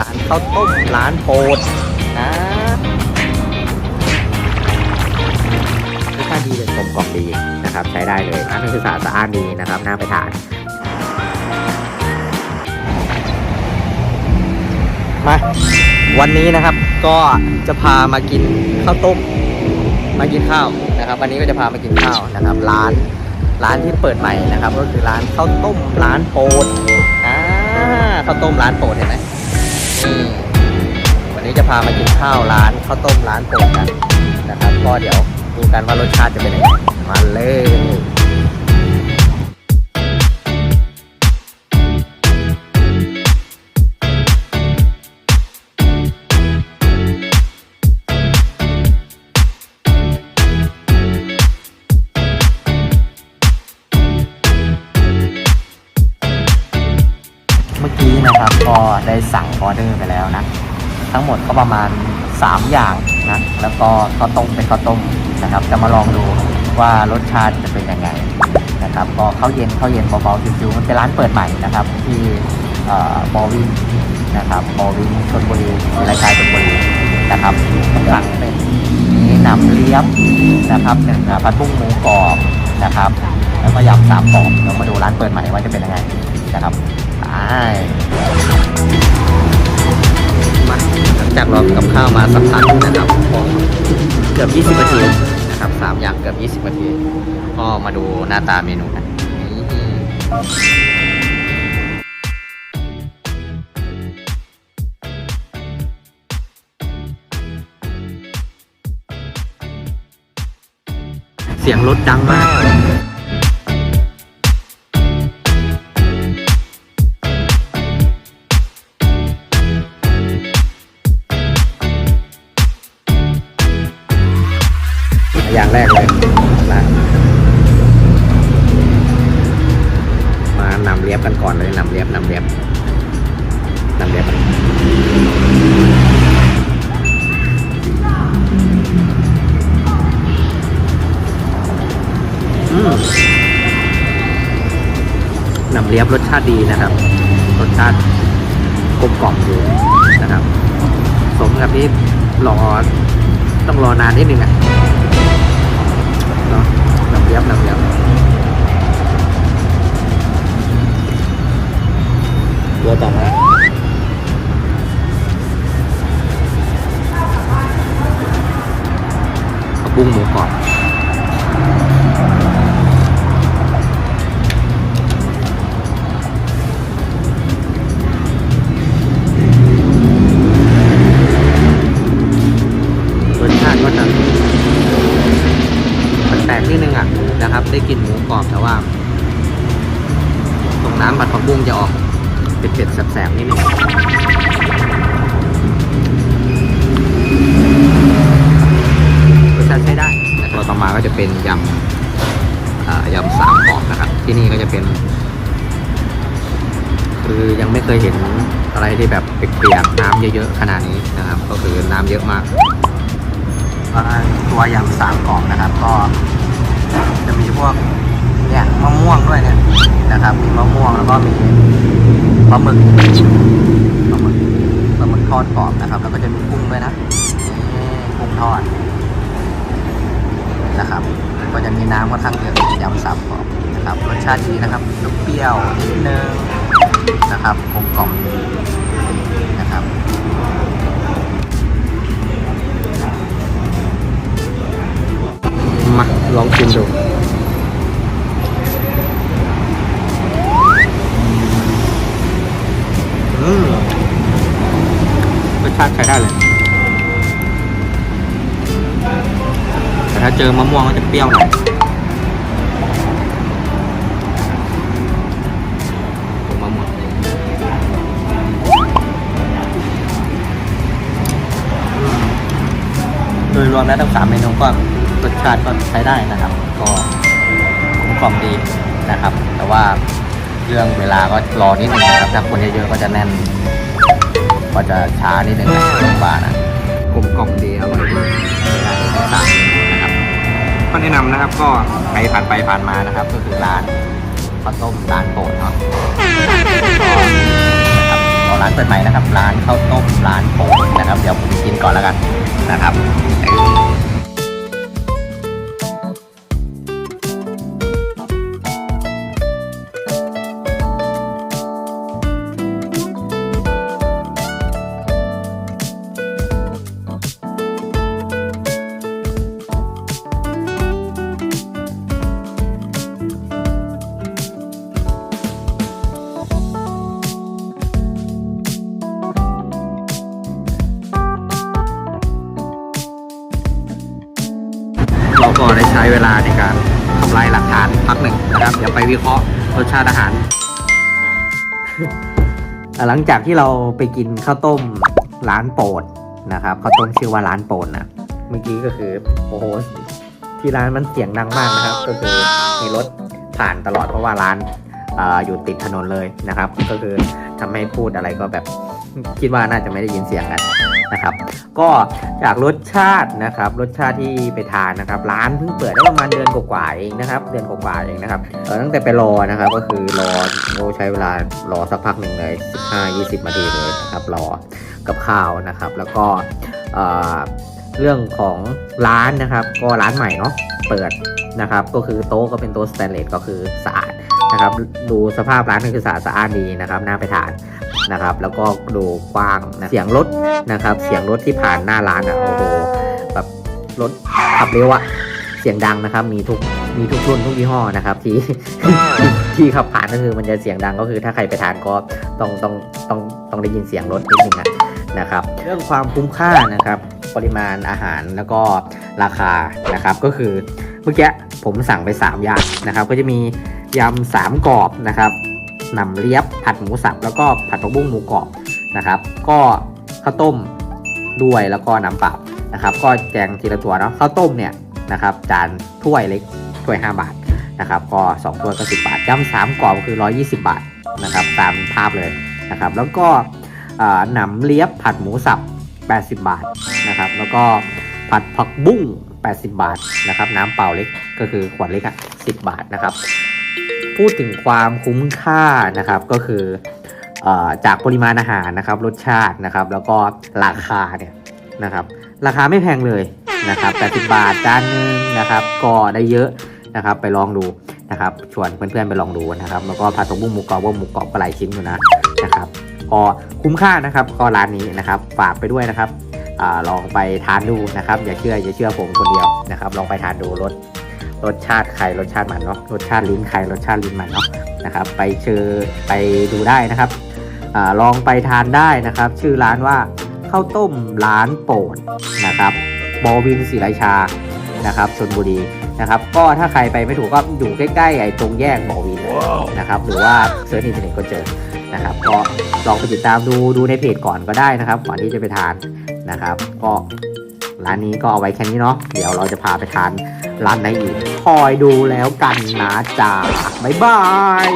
ร้านข้าวต้มร้านโปดนะรสชาติดีเลยกลมกล่อมดีนะครับ ใช้ได้เลยร้านนักศึกษาสะอาดดีนะครับน่าไปทาน มาวันนี้นะครับก็จะพามากินข้าวต้มมากินข้าวนะครับ วันนี้ก็จะพามากินข้าวนะครับ ร้าน ร้านที่เปิดใหม่นะครับ ก็คือร้านข้าวต้มร้านโปรดอ่าข้าวต้มร้านโปรดเห็นไหมนี่วันนี้จะพามากินข้าวร้านข้าวต้มร้านโปรดกันนะครับก็เดี๋ยวดูกันว่ารสชาติจะเป็นยังไงมาเลย ก็ได้สั่งออเดอร์ไปแล้วนะ ทั้งหมดก็ประมาณ 3 อย่างนะแล้วก็ข้าวต้มเป็นข้าวต้มนะครับ จะมาลองดูว่ารสชาติจะเป็นยังไงนะครับก็ข้าวเย็นข้าวเย็นเบาๆจิวๆมันเป็นร้านเปิดใหม่นะครับที่บอวินนะครับบอวินชนบุรีศรีราชาชนบุรีนะครับสั่งเป็นนี้หนำเลี้ยบนะครับหนึ่งผัดบุ้งหมูกรอบนะครับ แล้วก็ยำสามกรอบเดี๋ยวมาดูร้านเปิดใหม่ว่าจะเป็นยังไงนะครับ มาหลังจากรอกับข้าวมาสักพักนะครับเกือบ 20 นาทีนะครับสามอย่างเกือบ 20 นาที ก็มาดูหน้าตาเมนูกันเสียงรถดังมาก อย่างแรกเลยนมานำเลียบกันก่อนเลยนำเลียบนำเลียบนำเลียบนอืมนำเลียบรสชาติดีนะครับ รสชาติกลมกล่อมดีนะครับ สมกับที่รอต้องรอนานนิดนึงอะเนะ น้ำเน้ำผัดผักบุ้งจะออกเผ็ดๆแสบๆนิดนึงรสชาติใช้ได้แต่ตัวต่อมาก็จะเป็นยำอ่ายำสามกรอบนะครับ ที่นี่ก็จะเป็น คือยังไม่เคยเห็นอะไรที่แบบเปียกๆน้ำเยอะๆขนาดนี้นะครับ ก็คือน้ำเยอะมากตัวยำสามกล่องนะครับ ก็จะมีพวก เนี่ยมะม่วงด้วยเนี่ยนะครับ มีมะม่วงแล้วก็มีปลาหมึกปลาหมึกปลาหมึกทอดกรอบนะครับ แล้วก็จะมีกุ้งด้วยนะนี่กุ้งทอดนะครับ ก็จะมีน้ำค่อนข้างเยอะยำสามกล่องนะครับรสชาติดีนะครับเปรี้ยวนิดนึงนะครับกลมกล่อม ได้เลย แต่ถ้าเจอมะม่วงก็จะเปรี้ยวหน่อยผมมะม่วงโดยรวมแล้วทั้งสามเมนูก็รสชาติก็ใช้ได้นะครับ ก็กลมกล่อมดีนะครับ แต่ว่าเรื่องเวลาก็รอนิดนึงนะครับ ถ้าคนเยอะๆก็จะแน่น ก็จะช้านิดนึงนะขนมปลานะกลมกล่อมดีอร่อยดีสามนะครับก็แนะนำนะครับก็ใครผ่านไปผ่านมานะครับ ก็คือร้านข้าวต้มร้านโปรดเนาะร้านเปิดใหม่นะครับ ร้านข้าวต้มร้านโปรดนะครับ เดี๋ยวผมกินก่อนแล้วกันนะครับ เวลาในการทำลายหลักฐานพักหนึ่งนะครับเดี๋ยวไปวิเคราะห์รสชาติอาหาร หลังจากที่เราไปกินข้าวต้มร้านโปรดนะครับข้าวต้มชื่อว่าร้านโปรดนะเมื่อกี้ก็คือโอ้โหที่ร้านมันเสียงดังมากนะครับ ก็คือมีรถผ่านตลอดเพราะว่าร้านออยู่ติดถนนเลยนะครับ ก็คือทำให้พูดอะไรก็แบบคิดว่าน่าจะไม่ได้ยินเสียงกัน นะครับ ก็จากรสชาตินะครับ รสชาติที่ไปทานนะครับ ร้านเพิ่งเปิดได้ประมาณเดือนกว่าๆเองนะครับ เดือนกว่าๆเองนะครับเออตั้งแต่ไปรอนะครับ ก็คือรอโอ้ใช้เวลารอสักพักหนึ่งเลย15-20นาทีเลยนะครับรอกับข้าวนะครับ แล้วก็เอ่อเรื่องของร้านนะครับ ก็ร้านใหม่เนาะเปิดนะครับ ก็คือโต๊ะก็เป็นโต๊ะสแตนเลสก็คือสะอาด นะครับ ดูสภาพร้านก็คือสะอาดสะอาดดีนะครับน่าไปทานนะครับ แล้วก็ดูกว้างนะเสียงรถนะครับ เสียงรถที่ผ่านหน้าร้านอะโอ้โหแบบรถขับเร็วอะเสียงดังนะครับ มีทุกมีทุกรุ่นทุกยี่ห้อนะครับ ที่ที่ที่ขับผ่านก็คือมันจะเสียงดังก็คือถ้าใครไปทานก็ต้องต้องต้องต้องได้ยินเสียงรถนิดนึงอะนะครับ เรื่องความคุ้มค่านะครับ ปริมาณอาหารแล้วก็ราคานะครับ ก็คือเมื่อกี้ผมสั่งไป 3 อย่างนะครับ ก็จะมี ยำสามกรอบนะครับหนำเลียบผัดหมูสับแล้วก็ผัดผักบุ้งหมูกรอบนะครับ ก็ข้าวต้มด้วยแล้วก็น้ำเปล่านะครับ ก็แจงทีละตัวเนาะข้าวต้มเนี่ยนะครับจานถ้วยเล็กถ้วย 5 บาทนะครับ ก็2ถ้วยก็10 บาทยำสามกรอบคือ 120 บาทนะครับตามภาพเลยนะครับ แล้วก็หนำเลียบผัดหมูสับ 80 บาทนะครับ แล้วก็ผัดผักบุ้ง 80 บาทนะครับ น้ำเปล่าเล็กก็คือขวดเล็กอะ10 บาทนะครับ พูดถึงความคุ้มค่านะครับก็คือจากปริมาณอาหารนะครับ รสชาตินะครับ แล้วก็ราคาเนี่ยนะครับ ราคาไม่แพงเลยนะครับ80บาทจานหนึงนะครับ ก็ได้เยอะนะครับ ไปลองดูนะครับ ชวนเพื่อนๆไปลองดูนะครับ แล้วก็ผัดตงบุ้งหมูกรอบว่าหมูกรอบก็หลายชิ้นอยู่นะนะครับก็คุ้มค่านะครับก็ร้านนี้นะครับ ฝากไปด้วยนะครับอลองไปทานดูนะครับ อย่าเชื่ออย่าเชื่อผมคนเดียวนะครับ ลองไปทานดูรส รสชาติใครรสชาติมันเนาะรสชาติลิ้นใครรสชาติลิ้นมันเนาะนะครับไปเจอไปดูได้นะครับอาลองไปทานได้นะครับ ชื่อร้านว่าข้าวต้มร้านโปรดนะครับบอวินศรีราชานะครับชนบุรีนะครับ ก็ถ้าใครไปไม่ถูกก็อยู่ใกล้ๆไอ้ตรงแยกบอวินนะครับ หรือว่าเซิร์ชอินเทอร์เน็ตก็เจอนะครับก็ลองไปติดตามดูดูในเพจก่อนก็ได้นะครับ ก่อนที่จะไปทานนะครับ ก็ร้านนี้ก็เอาไว้แค่นี้เนาะเดี๋ยวเราจะพาไปทาน ร้านไหนอีกคอยดูแล้วกันนะจ๊ะบ๊ายบาย